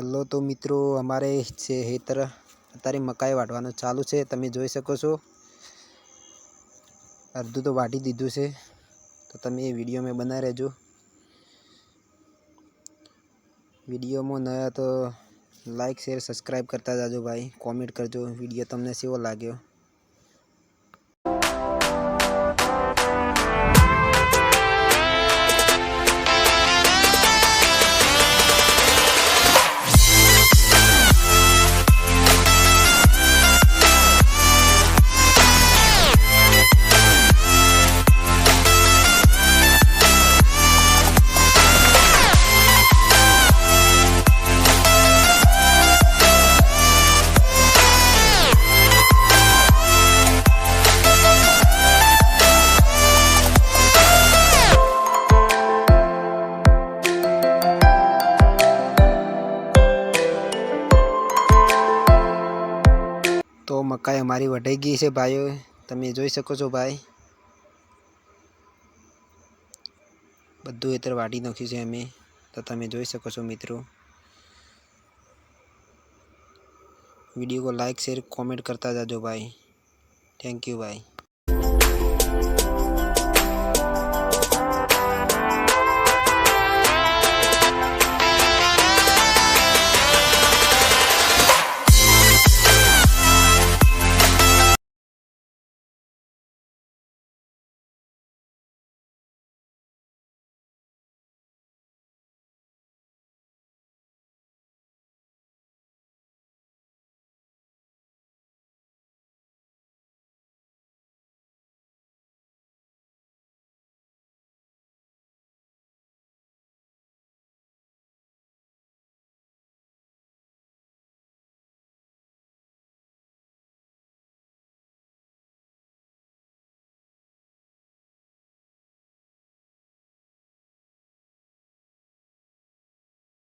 Hello તો મિત્રો, અમારે છે હેતર અત્યારે મકાઈ વાટવાનું ચાલુ છે. તમે જોઈ શકો છો. અડધું તો વાટી દીધું છે. તો તમે એ વીડિયો મેં બનાવી રહેજો. વિડીયોમાં ન તો લાઈક, શેર, સબસ્ક્રાઈબ કરતા જાજો ભાઈ. કોમેન્ટ કરજો. વીડિયો તમને કેવો લાગ્યો? તો મકાઈ અમારી વઢાઈ ગઈ છે ભાઈઓ. તમે જોઈ શકો છો ભાઈ. બધું એતર વાટી નાખ્યું છે અમે. તો તમે જોઈ શકો છો મિત્રો. વીડિયો કો લાઈક શેર કોમેન્ટ કરતા જાજો ભાઈ. થેન્ક યુ ભાઈ.